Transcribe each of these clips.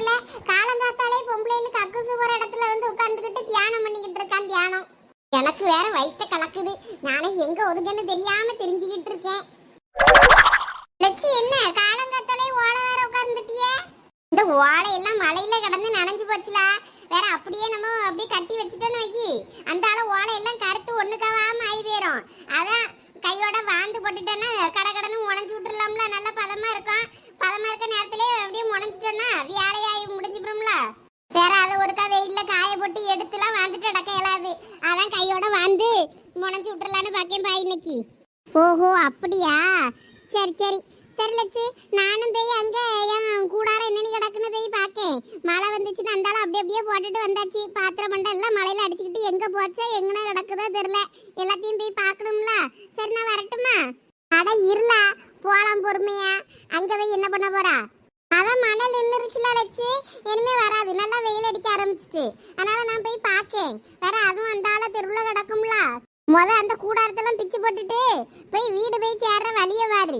தெரியல காலங்காத்தாலே பொம்பளைன்னு கக்குசு போற இடத்துல வந்து உட்கார்ந்துகிட்டு தியானம் பண்ணிக்கிட்டு இருக்கான் தியானம். எனக்கு வேற வயிற்ற கலக்குது. நானே எங்க ஒதுங்கன்னு தெரியாம தெரிஞ்சுக்கிட்டு இருக்கேன். லட்சி என்ன? காலங்காத்தாலே ஓலை வேற உட்கார்ந்துட்டியே? இந்த ஓலை எல்லாம் மலையில கடந்து நனைஞ்சு போச்சுலா. வேற அப்படியே நம்ம அப்படியே கட்டி வச்சுட்டோன்னு வைக்கி அந்த ஆள ஓலை எல்லாம் கருத்து ஒண்ணுக்காவாம ஆகி போயிரும். அதான் கையோட வாந்து போட்டுட்டோன்னா கடை கடன்னு உடஞ்சி விட்டுறலாம்ல. நல்ல பதமா இருக்கும். பதமா இருக்க நேரத்திலே அப்படியே முளைஞ்சிட்டோன்னா வேலையாகி முடிஞ்சுக்கிறோம்ல வேற அதை ஒருக்கா வெயில்ல காய போட்டு எடுத்துலாம் வாழ்ந்துட்டு அடக்க இயலாது. அதான் கையோட வந்து முளைஞ்சி விட்டுறலான்னு பாக்கேன் பாய் இன்னைக்கு. ஓஹோ அப்படியா? சரி சரி. சரி லட்சு நானும் போய் அங்க என் கூடாரம் என்னன்னு கிடக்குன்னு போய் பார்க்கேன் மழை வந்துச்சுன்னு அந்தாலும் அப்படியே அப்படியே போட்டுட்டு வந்தாச்சு. பாத்திரம் மண்டை எல்லாம் மழையில அடிச்சுக்கிட்டு எங்க போச்சா எங்கன்னா கிடக்குதோ தெரியல. எல்லாத்தையும் போய் பார்க்கணும்ல. சரி நான் வரட்டுமா? அட இருளா போலாம் பொறுமையா. அங்க போய் என்ன பண்ண போறா? அதான் மணல் நின்றுச்சுல லட்சு. இனிமே வராது. நல்லா வெயில் அடிக்க ஆரம்பிச்சிச்சு. அதனால நான் போய் பார்க்கேன் வேற அதுவும் அந்த ஆள தெருவுல கிடக்கும்ல. முத அந்த கூடாரத்தெல்லாம் பிச்சு போட்டுட்டு போய் வீடு போய் சேர்ற வழிய வாரு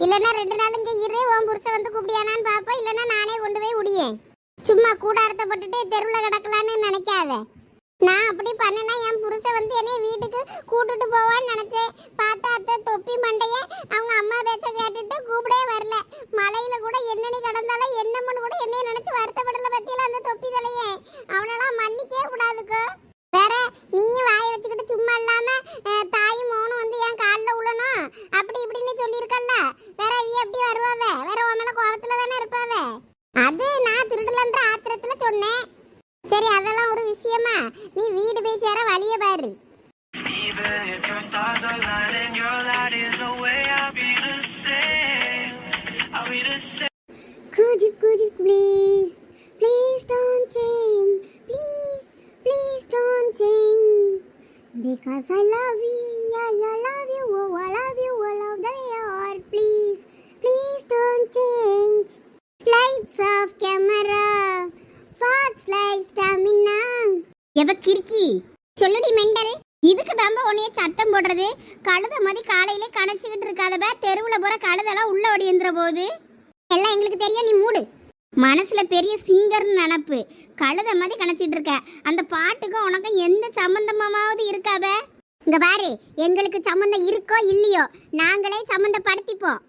இல்லைன்னா ரெண்டு நாள் இங்கே இரு உன் புருஷன் வந்து கூப்பிடியானான்னு பார்ப்போம் இல்லைன்னா நானே கொண்டு போய் விடியேன் சும்மா கூடாரத்தை போட்டுட்டு தெருவில் கிடக்கலான்னு நினைக்காத. நான் அப்படி பண்ணனா என் புருஷன் வந்து என்னைய வீட்டுக்கு கூட்டிட்டு போவான்னு நினைச்சேன். பார்த்தா அத்தை தொப்பி மண்டைய அவங்க அம்மா பேச்ச கேட்டுட்டு கூப்பிடவே வரல. மலையில கூட என்னன்னு கடந்தாலும் என்னம்னு கூட என்னைய நினைச்சு வருத்தப்படல பத்தியில அந்த தொப்பி தலையே. அவனெல்லாம் மன்னிக்கவே கூடாதுக்கு. வேற நீயும் வாயை வச்சுக்கிட்டு சும்மா இல்லாம தாயும் மோனும் வந்து என் காலில் உழணும். அப்படி இப்படின்னு சொல்லியிருக்கல்ல. வேற இவ எப்படி வருவாவே? வேற உன் மேல கோபத்துல தானே இருப்பாவே? அது நான் திருடலன்ற ஆத்திரத்துல சொன்னேன். சரி அதெல்லாம் ஒரு விஷயமா நீ வீடு போய் சேர வழிய பாரு Could you, could you please, please don't change, please, please don't change. Because I love you, yeah, I love you, oh, I love you, I love the way. Please, please don't change. Lights off camera, எவ கிறுக்கி? சொல்லுடி mental. இதுக்கு தாம்ப உன்னைய சத்தம் போடுறது? கழுத மாதிரி காலையில கணச்சிக்கிட்டு இருக்காதப்ப தெருவுல போற கழுதெல்லாம் உள்ள ஓடிந்துற போது எல்லாம் எங்களுக்கு தெரியும் நீ மூடு. மனசுல பெரிய சிங்கர்னு நினப்பு. கழுத மாதிரி கணச்சிட்டு இருக்க. அந்த பாட்டுக்கும் உனக்கும் எந்த சம்பந்தமாவது இருக்காப இங்க பாரு எங்களுக்கு சம்மந்தம் இருக்கோ இல்லையோ நாங்களே சம்மந்தப்படுத்திப்போம்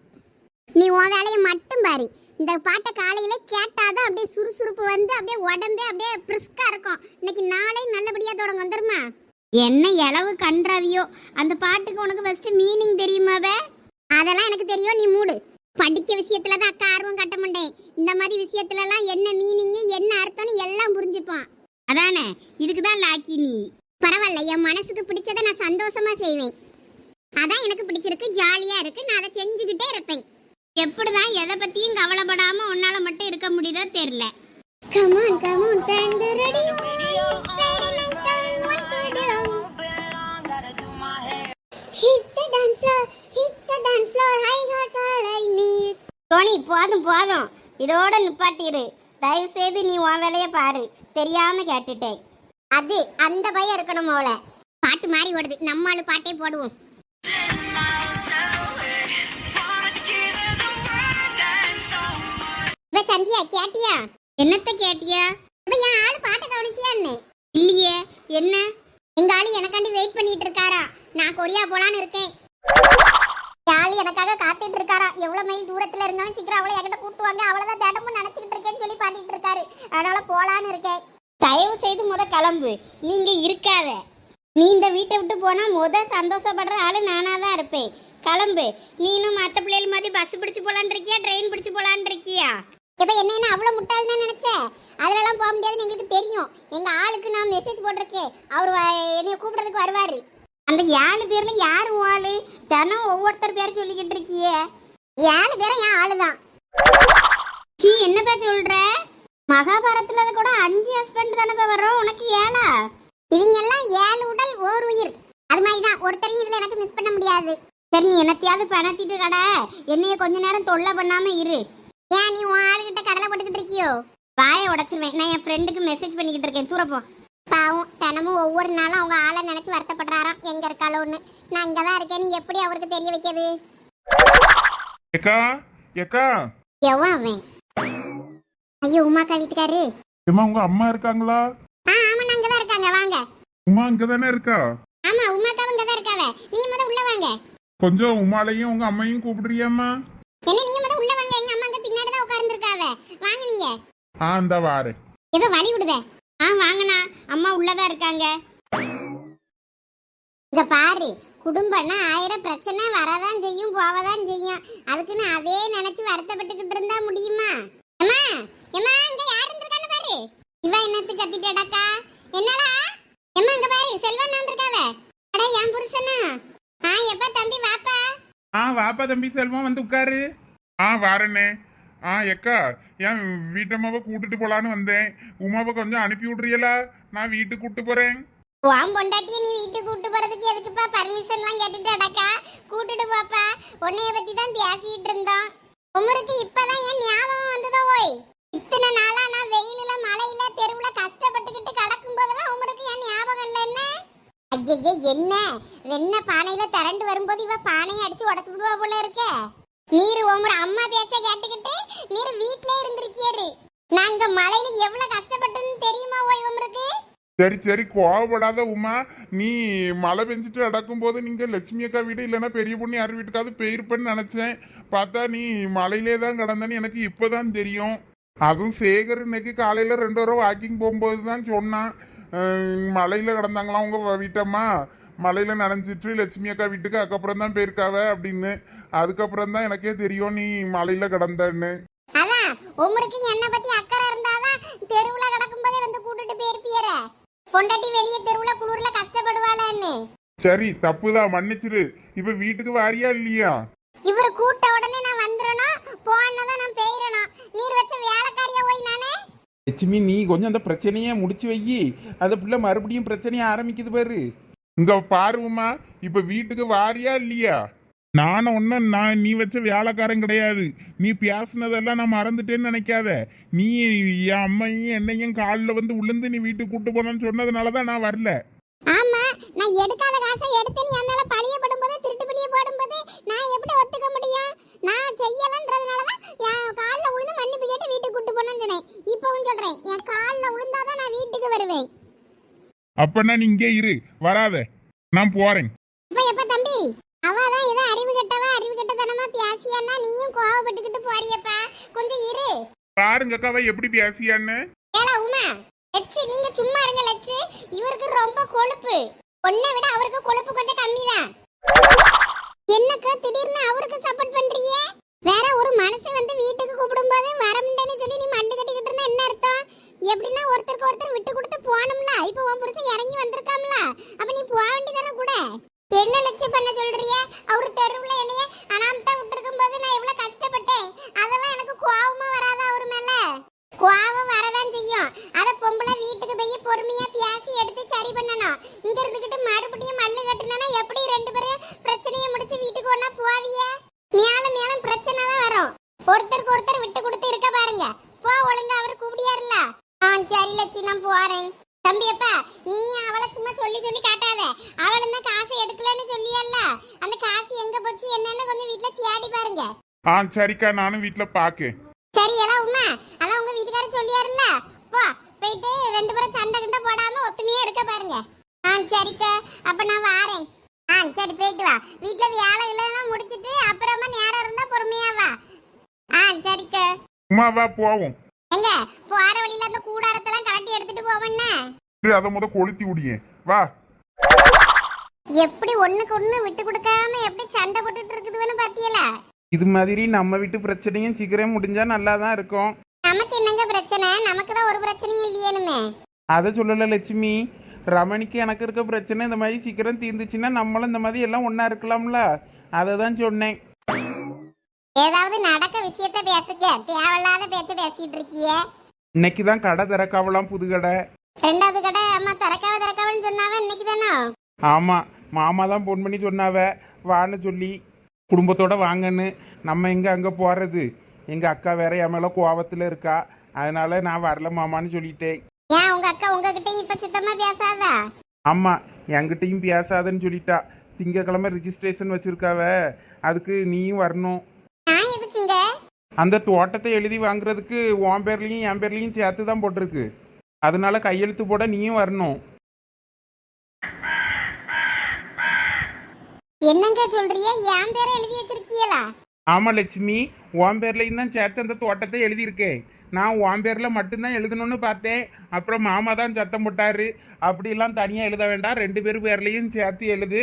நீ உன் வேலையை மட்டும் பாரு. இந்த பாட்டை காலையில கேட்டாதான் அப்படியே சுறுசுறுப்பு வந்து அப்படியே உடம்பே அப்படியே பிரிஸ்கா இருக்கும். இன்னைக்கு நாளை நல்லபடியா தொடங்க வந்துருமா? என்ன இளவு கன்றாவியோ அந்த பாட்டுக்கு உனக்கு ஃபர்ஸ்ட் மீனிங் தெரியுமாவே அதெல்லாம் எனக்கு தெரியும் நீ மூடு. படிக்க விஷயத்துல தான் அக்கா ஆர்வம் கட்ட மாட்டேன். இந்த மாதிரி விஷயத்துல எல்லாம் என்ன மீனிங் என்ன அர்த்தம்னு எல்லாம் புரிஞ்சுப்பான் அதானே? இதுக்கு தான் லாக்கி நீ. பரவாயில்ல என் மனசுக்கு பிடிச்சதை நான் சந்தோஷமா செய்வேன். அதான் எனக்கு பிடிச்சிருக்கு ஜாலியா இருக்கு. நான் அதை செஞ்சு எப்படிதான் எதை பத்தியும் கவலைப்படாம உன்னால மட்டும் இருக்க முடியுதோ தெரியல. Come on, come on, turn the radio. Friday night, to Hit the dance floor, hit the dance floor, I got all I need. Dhoni போதும் போதும். இதோட நிப்பாட்டிரு தயவு செய்து நீ உன் வேலைய பாரு. தெரியாம கேட்டுட்டேன். அது அந்த பையன் இருக்கணும் போல. பாட்டு மாறி ஓடுது. நம்மளு பாட்டே போடுவோம். சந்தியா கேட்டியா? என்னத்த கேட்டியா? இவ என் ஆளு பாட்டை கவனிச்சியா என்ன இல்லையே என்ன? எங்க ஆளு எனக்காண்டி வெயிட் பண்ணிட்டு இருக்காரா? நான் கொரியா போலான்னு இருக்கேன். ஆளு எனக்காக காத்துட்டு இருக்காரா? எவ்வளவு மைல் தூரத்துல இருந்தாலும் சீக்கிரம் அவளை என்கிட்ட கூட்டுவாங்க அவ்வளவுதான் தினமும் நினைச்சுக்கிட்டு இருக்கேன்னு சொல்லி பாட்டிட்டு இருக்காரு. அதனால போலான்னு இருக்கேன். தயவு செய்து முத கிளம்பு. நீங்க இருக்காத. நீ இந்த வீட்டை விட்டு போனா முத சந்தோஷப்படுற ஆளு நானா தான் இருப்பேன். கிளம்பு. நீனும் மற்ற பிள்ளைகள் மாதிரி பஸ் பிடிச்சு போலான் இருக்கியா? ட்ரெயின் பிடிச்சு போலான் இருக்கியா? இப்போ என்ன என்ன அவ்வளோ முட்டாள்னு நினச்சேன் அதுலலாம் போக முடியாதுன்னு எங்களுக்கு தெரியும். எங்கள் ஆளுக்கு நான் மெசேஜ் போட்டிருக்கேன் அவர் என்னை கூப்பிட்றதுக்கு வருவார். அந்த ஏழு பேரில் யார் ஆள் ஆளு? தினம் ஒவ்வொருத்தர் பேர் சொல்லிக்கிட்டு இருக்கியே. ஏழு பேரும் என் ஆளுதான். சீ என்ன பேர் மகாபாரத்தில் அது கூட அஞ்சு ஹஸ்பண்ட் தானே வரும் உனக்கு ஏழா? இவங்க எல்லாம் ஏழு உடல் ஓர் உயிர். அது மாதிரி தான் ஒருத்தரையும் இதில் எனக்கு மிஸ் பண்ண முடியாது. சரி நீ என்னத்தையாவது பணத்திட்டு கடை. என்னைய கொஞ்ச நேரம் தொல்லை பண்ணாமல் இரு. ஏன் நீ உன் ஆளுகிட்ட கடலை போட்டுக்கிட்டு இருக்கியோ? வாயை உடச்சிருவேன். நான் என் ஃப்ரெண்டுக்கு மெசேஜ் பண்ணிக்கிட்டு இருக்கேன். தூரப்போ பாவம் தினமும் ஒவ்வொரு நாளும் அவங்க ஆளை நினைச்சு வருத்தப்படுறாராம். எங்க இருக்காளோன்னு. நான் இங்க தான் இருக்கேன். நீ எப்படி அவருக்கு தெரிய வைக்கிறது? எவன் அவன்? ஐயோ உமாக்கா வீட்டுக்காரு. ஏம்மா உங்க அம்மா இருக்காங்களா? ஆ ஆமா தான் இருக்காங்க. வாங்க. உமா இங்க தானே இருக்கா? ஆமா உமாக்காவும் இங்க தான் இருக்காவ. நீங்க முத உள்ள வாங்க. கொஞ்சம் உமாலையும் உங்க அம்மையும் கூப்பிடுறியாம்மா? என்ன வாங்க நீங்க ஆ இந்த வாரேன் எப்ப வழி விடுத ஆ வாங்கண்ணா. அம்மா உள்ளதா இருக்காங்க. இங்க பாரு குடும்பம்னா ஆயிரம் பிரச்சனை வரதான் செய்யும் போவதான் செய்யும். அதுக்குன்னு அதே நினைச்சு வருத்தப்பட்டுக்கிட்டு இருந்தா முடியுமா? அம்மா அம்மா இங்க யார் இருந்திருக்கான்னு பாரு. இவ என்னத்து கத்திட்டடக்கா என்னடா? எம்மா இங்க பாரு செல்வன் வந்திருக்காவ. அட என் புருஷனா? ஆ எப்ப தம்பி வாப்பா? ஆ வாப்பா தம்பி செல்வம் வந்து உட்காரு. ஆ வாரண்ணே. ஆ எக்கா என் வீட்டம்மாவை கூட்டிட்டு போலான்னு வந்தேன். உமாவை கொஞ்சம் அனுப்பி விட்றியலா நான் வீட்டுக்கு கூட்டு போறேன். உன் பொண்டாட்டிய நீ வீட்டுக்கு கூட்டு போறதுக்கு எதுக்குப்பா பர்மிஷன்லாம் கேட்டுட்டு அடக்கா கூட்டிட்டு போப்பா உன்னைய பத்தி தான் பேசிட்டு இருந்தோம் உமருக்கு இப்பதான் என் ஞாபகம் வந்ததோ ஓய்? இத்தனை நாளா நான் வெயிலில் மழையில தெருவுல கஷ்டப்பட்டுக்கிட்டு கடக்கும் போதெல்லாம் உமருக்கு என் ஞாபகம் இல்ல என்ன? என்ன? வெண்ண பானையில திரண்டு வரும்போது இவ பானையை அடிச்சு உடச்சு விடுவா போல இருக்க. நீர் உமர் அம்மா பேச்ச கேட்டுக்கிட்டு நீர் வீட்லயே இருந்திருக்கியாரு? நாங்க மழையில எவ்வளவு கஷ்டப்பட்டோம்னு தெரியுமா ஓய் சரி சரி கோவப்படாத உமா. நீ மழை பெஞ்சிட்டு நடக்கும் போது நீங்க லட்சுமி அக்கா வீடு இல்லைன்னா பெரிய பொண்ணு யார் வீட்டுக்காவது போயிருப்பேன்னு நினைச்சேன். பார்த்தா நீ மலையிலே தான் கிடந்தேன்னு எனக்கு இப்போதான் தெரியும். அதுவும் சேகர் இன்னைக்கு காலையில ரெண்டு வாரம் வாக்கிங் போகும்போது தான் சொன்னான். அஹ் மலையில கிடந்தாங்களாம் உங்க வீட்டம்மா? மலையில நனைஞ்சிட்டு லட்சுமி அக்கா வீட்டுக்கு அதுக்கப்புறம் தான் போயிருக்காவ அப்படின்னு. அதுக்கப்புறம் தான் எனக்கே தெரியும் நீ மலையில கிடந்தன்னு. உமருக்கு என்ன பத்தி அக்கறை இருந்தாதான் தெருவுல கிடக்கும்போதே வந்து கூட்டிட்டு போயிருப்பியற. பொண்டாட்டி வெளியே தெருவுல குளிர்ல கஷ்டப்படுவாளன்னு. சரி தப்புதான் மன்னிச்சிரு. இப்ப வீட்டுக்கு வாரியா இல்லையா? இவர் கூட்ட உடனே நான் வந்துடணும் போனதான் நான் பெயரணும் நீர் வச்ச வேலைக்காரியா போய் நானே? லட்சுமி நீ கொஞ்சம் அந்த பிரச்சனையை முடிச்சு வை அந்த பிள்ளை மறுபடியும் பிரச்சனையை ஆரம்பிக்குது பாரு. இங்க பாருமா இப்ப வீட்டுக்கு வாரியா இல்லையா? நானும் ஒன்னும் நான் நீ வச்ச வேலைக்காரன் கிடையாது. நீ பேசுனதெல்லாம் நான் மறந்துட்டேன்னு நினைக்காத. நீ என் அம்மையும் என்னையும் காலில் வந்து உளுந்து நீ வீட்டுக்கு கூட்டு போனேன்னு சொன்னதுனால தான் நான் வரல. ஆமா நான் எடுக்காத காசை எடுத்து நீ என் மேல பழியப்படும் போது திருட்டு பழிய போடும்போது நான் எப்படி ஒத்துக்க முடியும்? நான் செய்யலன்றதுனால தான் என் காலில் விழுந்து மன்னிப்பு கேட்டு வீட்டுக்கு கூட்டு போனேன்னு சொன்னேன். இப்பவும் சொல்றேன் என் காலில் விழுந்தாதான் நான் வீட்டுக்கு வருவேன். அப்பனா நீ இங்கே இரு வராத. நான் போறேன். இப்ப எப்ப தம்பி? அவதான் ஏதோ அறிவு கெட்டவ கெட்டதனமா பேசியான்னா நீயும் கோவப்பட்டுக்கிட்டு போறியப்பா. கொஞ்சம் இரு. பாருங்க அக்காவை எப்படி பேசியான்னு ஏலா உமா லட்சு நீங்க சும்மா இருங்க லட்சு இவருக்கு ரொம்ப கொழுப்பு. உன்னை விட அவருக்கு கொழுப்பு கொஞ்சம் கம்மி தான் என்னக்கு திடீர்னு அவருக்கு சப்போர்ட் பண்றீங்க? வேற ஒரு மனசு வந்து வீட்டுக்கு கூப்பிடும்போது வரமுண்டேன்னு சொல்லி நீ மல்லு கட்டிக்கிட்டு இருந்தா என்ன அர்த்தம்? எப்படின்னா ஒருத்தருக்கு ஒருத்தர் விட்டு கொடுத்து போகணும்ல இப்போ உன் புருஷன் இறங்கி வந்திருக்காம்ல அப்ப நீ போக வேண்டியதானே கூட என்ன லட்சியம் பண்ண சொல்றிய அவர் தெருவுல என்னைய அனாமத்தா விட்டுருக்கும் போது நான் எவ்வளவு கஷ்டப்பட்டேன் அதெல்லாம் எனக்கு கோவமா வராதா அவர் மேல கோவம் வரதான் செய்யும் அத பொம்பளை வீட்டுக்கு போய் பொறுமையா பேசி எடுத்து சரி பண்ணணும் இங்க இருந்துகிட்டு மறுபடியும் மல்லு கட்டுனா எப்படி ரெண்டு பேரும் பிரச்சனையை முடிச்சு வீட்டுக்கு ஒண்ணா போவிய மேலும் மேலும் பிரச்சனை தான் வரும் ஒருத்தருக்கு ஒருத்தர் விட்டு கொடுத்து இருக்க பாருங்க. போ ஒழுங்கா அவர் கூப்பிடியாருல ஆ சரி லட்சி நான் போறேன். தம்பி அப்பா நீ அவளை சும்மா சொல்லி சொல்லி காட்டாத. அவளும் தான் காசு எடுக்கலன்னு சொல்லியல்ல? அந்த காசு எங்க போச்சு என்னன்னு கொஞ்சம் வீட்டுல தேடி பாருங்க. ஆ சரிக்கா நானும் வீட்டில் பார்க்கேன் சரி எல்லாம் உமா அதான் உங்க வீட்டுக்காரர் சொல்லியாருல்ல. போ போயிட்டு ரெண்டு பேரும் சண்டை கிண்ட போடாம ஒத்துமையா எடுக்க பாருங்க. ஆ சரிக்கா. அப்ப நான் வாரேன். ஆ சரி போயிட்டு வா. வீட்டுல வேலை எல்லாம் முடிச்சிட்டு அப்புறமா நேரம் இருந்தா பொறுமையா உமா வா போவோம். எங்க? போற வழியில அந்த கூடாரத்தெல்லாம் கலட்டி எடுத்துட்டு போவேன்னா இரு, அதை முத கொளுத்தி விடியே. வா. எப்படி ஒண்ணுக்கு ஒண்ணு விட்டு கொடுக்காம எப்படி சண்டை போட்டுட்டு இருக்குதுன்னு பாத்தியல? இது மாதிரி நம்ம வீட்டு பிரச்சனையும் சீக்கிரம் முடிஞ்சா நல்லா தான் இருக்கும். நமக்கு என்னங்க பிரச்சனை? நமக்கு தான் ஒரு பிரச்சனையும் இல்லையேனுமே. அதை சொல்லலை லட்சுமி. ரமணிக்கு எனக்கு இருக்க பிரச்சனை இந்த மாதிரி சீக்கிரம் தீர்ந்துச்சுன்னா நம்மளும் இந்த மாதிரி எல்லாம் ஒன்றா இருக்கலாம்ல. அதை தான் சொன்னேன். ஏதாவது நடக்க விஷயத்த பேசுங்க. தேவையில்லாத பேச்ச பேசிட்டு இருக்கியே. இன்னைக்கு தான் கடை திறக்காவலாம் புது கடை ரெண்டாவது கடை அம்மா திறக்காவ திறக்காவன்னு சொன்னாவ இன்னைக்கு தானோ ஆமாம் மாமா தான் ஃபோன் பண்ணி சொன்னாவ. வான்னு சொல்லி குடும்பத்தோட வாங்கன்னு. நம்ம எங்கே அங்கே போகிறது எங்கள் அக்கா வேற என் மேலே கோவத்தில் இருக்கா. அதனால நான் வரல மாமான்னு சொல்லிட்டேன். ஏன் உங்க அக்கா உங்ககிட்ட இப்ப சுத்தமா பேசாதா? ஆமாம் என்கிட்டயும் பேசாதன்னு சொல்லிட்டா. திங்கக்கிழமை ரிஜிஸ்ட்ரேஷன் வச்சிருக்காவ. அதுக்கு நீயும் வரணும். அந்த தோட்டத்தை எழுதி வாங்குறதுக்கு உன் பேர்லையும் என் பேர்லையும் சேர்த்து தான் போட்டிருக்கு. அதனால கையெழுத்து போட நீயும் வரணும். என்னங்க சொல்றிய? என் பேரை எழுதி வச்சிருக்கீங்களா? ஆமா லட்சுமி. உன் பேர்லையும் தான் சேர்த்து அந்த தோட்டத்தை எழுதியிருக்கேன். நான் உன் பேரில் மட்டும்தான் எழுதணும்னு பார்த்தேன். அப்புறம் மாமா தான் சத்தம் போட்டாரு. அப்படிலாம் தனியாக எழுத வேண்டாம். ரெண்டு பேர் பேர்லையும் சேர்த்து எழுது.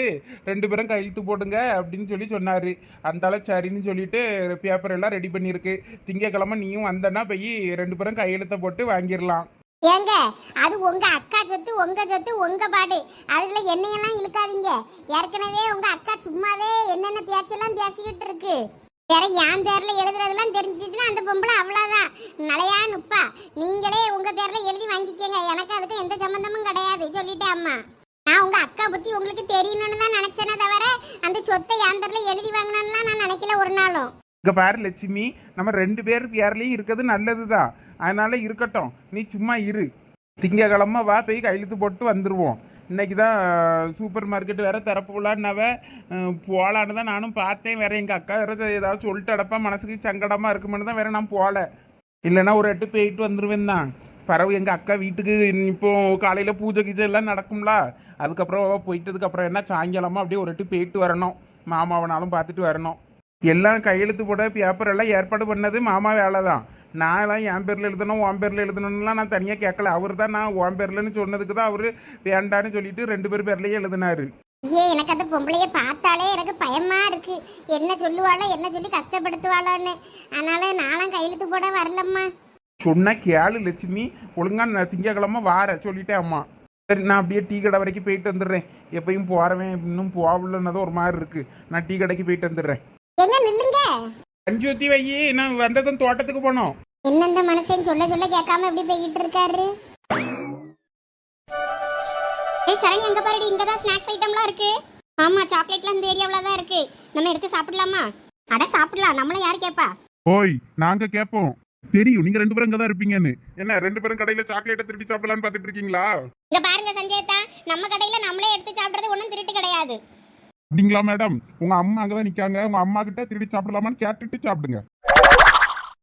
ரெண்டு பேரும் கையெழுத்து போடுங்க அப்படின்னு சொல்லி சொன்னார். அந்தால சரின்னு சொல்லிட்டு பேப்பர் எல்லாம் ரெடி பண்ணியிருக்கு. திங்கக்கிழமை நீயும் வந்தனா போய் ரெண்டு பேரும் கையெழுத்தை போட்டு வாங்கிடலாம். ஏங்க அது உங்க அக்கா சொத்து உங்க சொத்து உங்க பாடு. அதுல என்னையெல்லாம் இழுக்காதீங்க. ஏற்கனவே உங்க அக்கா சும்மாவே என்னென்ன பேச்செல்லாம் பேசிக்கிட்டு இருக்கு. வேற என் பேர்ல எழுதுறதெல்லாம் தெரிஞ்சிச்சுன்னா அந்த பொம்பளை அவ்வளவுதான். நலையா நுப்பா? நீங்களே உங்க பேர்ல எழுதி வாங்கிக்கங்க. எனக்கு அதுக்கு எந்த சம்பந்தமும் கிடையாது சொல்லிட்டேன் அம்மா. நான் உங்க அக்கா புத்தி உங்களுக்கு தெரியணும்னு தான் நினைச்சேனே தவிர அந்த சொத்தை என் பேர்ல எழுதி வாங்கணும்லாம் நான் நினைக்கல ஒரு நாளும். இங்கே பாரு லட்சுமி நம்ம ரெண்டு பேர் பேர்லயும் இருக்கிறது நல்லதுதான். அதனால இருக்கட்டும் நீ சும்மா இரு. திங்கக்கிழமை வா போய் கையெழுத்து போட்டு வந்துருவோம். இன்னைக்கு தான் சூப்பர் மார்க்கெட் வேற திறப்புலான்னாவ போகலான்னு தான் நானும் பார்த்தேன். வேற எங்கள் அக்கா வேற ஏதாவது சொல்லிட்டு அடப்பா மனசுக்கு சங்கடமாக இருக்குமென்னு தான் வேற நான் போகல இல்லைன்னா ஒரு எட்டு போயிட்டு வந்துடுவேன் தான். பறவை எங்கள் அக்கா வீட்டுக்கு இப்போ காலையில் பூஜை கீஜை எல்லாம் நடக்கும்ல அதுக்கப்புறம் போயிட்டதுக்கப்புறம் என்ன சாயங்காலமாக அப்படியே ஒரு எட்டு போயிட்டு வரணும். மாமாவனாலும் பார்த்துட்டு வரணும். எல்லாம் கையெழுத்து போட பேப்பர் எல்லாம் ஏற்பாடு பண்ணது மாமா வேலை தான் நான் எல்லாம் என் பேரில் எழுதணும் உன் பேரில் எழுதணும்லாம் நான் தனியாக கேட்கல. அவர் தான் நான் உன் பேர்லன்னு சொன்னதுக்கு தான் அவர் வேண்டான்னு சொல்லிட்டு ரெண்டு பேர் பேர்லேயே எழுதினாரு. ஏ எனக்கு அந்த பொம்பளைய பார்த்தாலே எனக்கு பயமா இருக்கு. என்ன சொல்லுவாளோ என்ன சொல்லி கஷ்டப்படுத்துவாளோன்னு. அதனால நானும் கையெழுத்து போட வரலம்மா. சொன்னா கேளு லட்சுமி. ஒழுங்கா நான் திங்கக்கிழமை வார சொல்லிட்டேன் அம்மா. சரி நான் அப்படியே டீ கடை வரைக்கும் போயிட்டு வந்துடுறேன். எப்பயும் போறவன் இன்னும் போகலன்னதும் ஒரு மாதிரி இருக்கு. நான் டீ கடைக்கு போயிட்டு வந்துடுறேன். எங்க நில்லுங்க? அஞ்சு ஊத்தி வை. நான் வந்ததும் தோட்டத்துக்கு போனோம். என்ன இந்த மனுஷன் சொல்ல சொல்ல கேட்காம எப்படி போய்கிட்டு இருக்காரு? ஏய் சரணி அங்க பாருடி? இங்க தான் ஸ்நாக்ஸ் ஐட்டம்லாம் இருக்கு. ஆமா சாக்லேட்லாம் இந்த ஏரியாவுல தான் இருக்கு. நம்ம எடுத்து சாப்பிடலாமா? அட சாப்பிடலாம். நம்மள யார் கேப்பா? ஓய் நாங்க கேட்போம் தெரியும் நீங்க ரெண்டு பேரும் தான் இருப்பீங்கன்னு. என்ன ரெண்டு பேரும் கடையில சாக்லேட்டை திருப்பி சாப்பிடலான்னு பார்த்துட்டு இருக்கீங்களா? இங்க பாருங்க சஞ்சயத்தா நம்ம கடையில நம்மளே எடுத்து சாப்பிடுறது ஒன்றும் திருட்டு கிடையாது. அப்படிங்களா மேடம் உங்க அம்மா அங்கதான் நிக்காங்க. உங்க அம்மா கிட்ட திருடி சாப்பிடலாமான்னு கேட்டுட்டு சாப்பிடுங்க.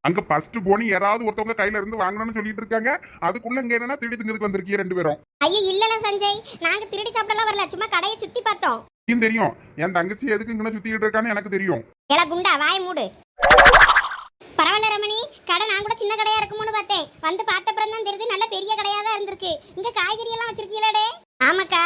அங்க ஃபர்ஸ்ட் போனி யாராவது ஒருத்தவங்க கையில இருந்து வாங்கணும்னு சொல்லிட்டு இருக்காங்க. அதுக்குள்ள இங்க என்னன்னா திருடி திங்கிறதுக்கு வந்திருக்கீங்க ரெண்டு பேரும். ஐயோ இல்லல சஞ்சய். நாங்க திருடி சாப்பிடலாம் வரல. சும்மா கடையை சுத்தி பார்த்தோம். நீயும் தெரியும். என் தங்கச்சி எதுக்கு இங்கே சுத்திக்கிட்டு இருக்கான்னு எனக்கு தெரியும். எல குண்டா வாய் மூடு. பரவாயில்ல ரமணி. கடை நான் கூட சின்ன கடையா இருக்குமோன்னு பார்த்தேன். வந்து பார்த்த அப்புறம் தான் தெரியுது நல்ல பெரிய கடையா தான் இருந்திருக்கு. இங்க காய்கறி எல்லாம் வச்சிருக்கீங்களே ஆமாக்கா.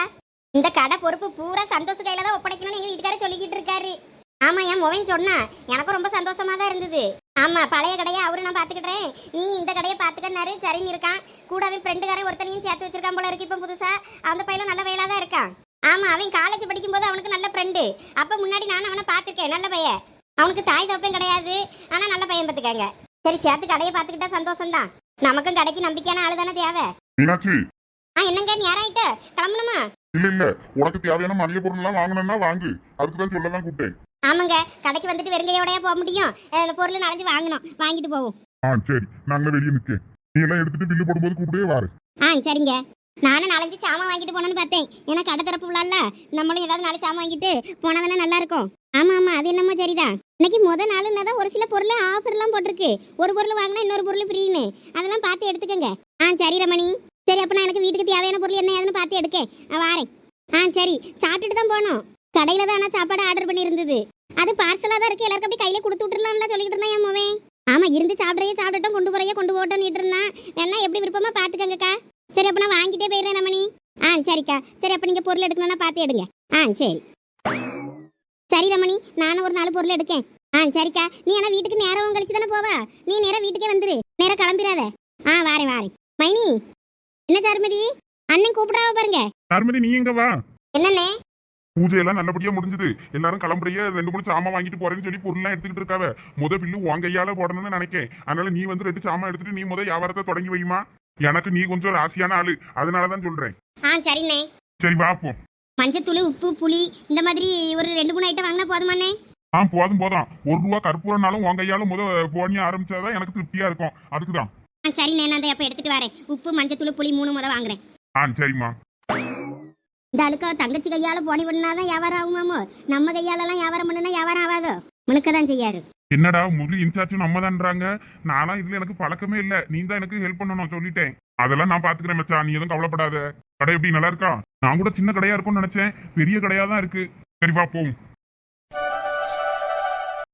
இந்த கடை பொறுப்பு பூரா சந்தோஷ கையில தான் ஒப்படைக்கணும்னு எங்க வீட்டுக்காரர் சொல்லிக்கிட்டு இருக்காரு. ஆமா என் முவன் சொன்னா எனக்கும் ரொம்ப சந்தோஷமா தான் இருந்தது. ஆமா பழைய கடையை அவரு நான் பாத்துக்கிட்டேன் நீ இந்த கடையை பாத்துக்கன்னாரு சரின்னு இருக்கான். கூட அவன் ஃப்ரெண்டுக்காரன் ஒருத்தனையும் சேர்த்து வச்சிருக்கான் போல இருக்கு இப்ப புதுசா. அந்த பையனும் நல்ல வயலா தான் இருக்கான். ஆமா அவன் காலேஜ் படிக்கும்போது அவனுக்கு நல்ல ஃப்ரெண்டு அப்ப முன்னாடி நான் அவனை பார்த்திருக்கேன் நல்ல பையன். அவனுக்கு தாய் தப்பம் கிடையாது. ஆனா நல்ல பையன் பார்த்துக்காங்க. சரி சேர்த்து கடையை பார்த்துக்கிட்டா சந்தோஷம் தான் நமக்கும் கடைக்கு நம்பிக்கையான ஆளு தானே தேவை ஆ என்னங்க நேராயிட்ட கிளம்பணுமா? இல்ல இல்ல. உனக்கு தேவையான மளிகை பொருள் எல்லாம் வாங்கணும்னா வாங்கு. அதுக்கு தான் சொல்ல தான் கூப்பிட்டேன். ஆமாங்க கடைக்கு வந்துட்டு வெறுங்கையோடய போக முடியும். அஹ் பொருள் நாலஞ்சு வாங்கணும். வாங்கிட்டு போவோம். ஆ சரி. நாங்களே வெளியே நிக்க நீ எல்லாம் எடுத்துட்டு பில்லு போடும்போது கூப்பிடவே வாரு. ஆ சரிங்க. நானும் நாலஞ்சு சாமான் வாங்கிட்டு போனோன்னு பார்த்தேன். ஏன்னா கடை திறப்பு விழால நம்மளும் ஏதாவது நாலு சாமான் வாங்கிட்டு போனா தானே நல்லா இருக்கும் ஆமா ஆமா. அது என்னமோ சரிதான். இன்னைக்கு முத நாளுன்னா தான் ஒரு சில பொருள் ஆஃபர்லாம் போட்டிருக்கு. ஒரு பொருள் வாங்கினா இன்னொரு பொருள் ஃப்ரீன்னு. அதெல்லாம் பார்த்து எடுத்துக்கங்க. ஆ சரி ரமணி. சரி அப்ப நான் எனக்கு வீட்டுக்கு தேவையான பொருள் என்ன ஏதுன்னு பார்த்து எடுக்கேன். வாரேன். ஆ சரி. சாப்பிட்டுட்டு தான் போனோம். கடையில தான் ஆனால் சாப்பாடு ஆர்டர் பண்ணியிருந்தது. அது பார்சலாக தான் இருக்கு. எல்லாருக்கும் அப்படி கையில கொடுத்து விட்டுறலாம்ல சொல்லிட்டு இருந்தான் என் மோவன் ஆமா இருந்து சாப்பிட்றையே சாப்பிட்டுட்டோம் கொண்டு போறையே கொண்டு போட்டோன்னு இருந்தான். வேணா எப்படி விருப்பமா பாத்துக்கங்கக்கா சரி அப்ப நான் வாங்கிட்டே போயிடுறேன் ரமணி. ஆ சரிக்கா. சரி அப்ப நீங்க பொருள் எடுக்கணும்னா பார்த்து எடுங்க. ஆ சரி. சரி ரமணி நானும் ஒரு நாலு பொருள் எடுக்கேன். ஆ சரிக்கா. நீ ஆனா வீட்டுக்கு நேரம் கழிச்சு தானே போவா? நீ நேரா வீட்டுக்கே வந்துரு. நேரா கிளம்பிடாத ஆ வாரேன் வாரேன். மைனி என்ன சாருமதி? அண்ணன் கூப்பிடாவ பாருங்க. நர்மதி நீ எங்க வா? என்னண்ணே? பூஜை எல்லாம் நல்லபடியா முடிஞ்சது. எல்லாரும் கிளம்புறைய ரெண்டு மூணு சாமான் வாங்கிட்டு போறேன்னு சொல்லி பொருள்லாம் எடுத்துக்கிட்டு இருக்காவ. முத பில்லு உன் கையால போடணும்னு நினைக்கேன். அதனால நீ வந்து ரெண்டு சாமான் எடுத்துட்டு நீ முத வியாபாரத்தை தொடங்கி வைமா எனக்கு நீ கொஞ்சம் ராசியான ஆளு. அதனாலதான் சொல்றேன். ஆ சரிண்ணே. சரி வாப்போம் மஞ்சத்தூள் உப்பு புளி இந்த மாதிரி ஒரு ரெண்டு மூணு ஐட்டம் வாங்கினா போதுமாண்ணே. ஆ போதும் போதும். ஒரு ரூபா கற்பூரனாலும் உன் கையால முத போனிய ஆரம்பிச்சாதான் எனக்கு திருப்தியா இருக்கும். அதுக்குதான். ஆ சரிண்ணே. நான் அதை அப்போ எடுத்துட்டு வரேன். உப்பு மஞ்சத்தூள் புளி மூணு முத வாங்குறேன். ஆ சரிம்மா. இந்த அழுக்கா தங்கச்சி கையால போனி பண்ணாதான் வியாபாரம் ஆகுமாமோ நம்ம கையாலலாம் வியாபாரம் பண்ணுனா வியாபாரம் ஆகாதோ? முழுக்க தான் செய்யாரு. என்னடா முழு இன்சார்ஜும் நம்ம தான்றாங்க நானும் இதுல எனக்கு பழக்கமே இல்ல. நீ தான் எனக்கு ஹெல்ப் பண்ணணும் சொல்லிட்டேன். அதெல்லாம் நான் பாத்துக்கிறேன் மச்சான். நீ எதுவும் கவலைப்படாத. கடை எப்படி நல்லா இருக்கா? நான் கூட சின்ன கடையா இருக்கும்னு நினைச்சேன். பெரிய கடையா தான் இருக்கு. சரி பாப்போம்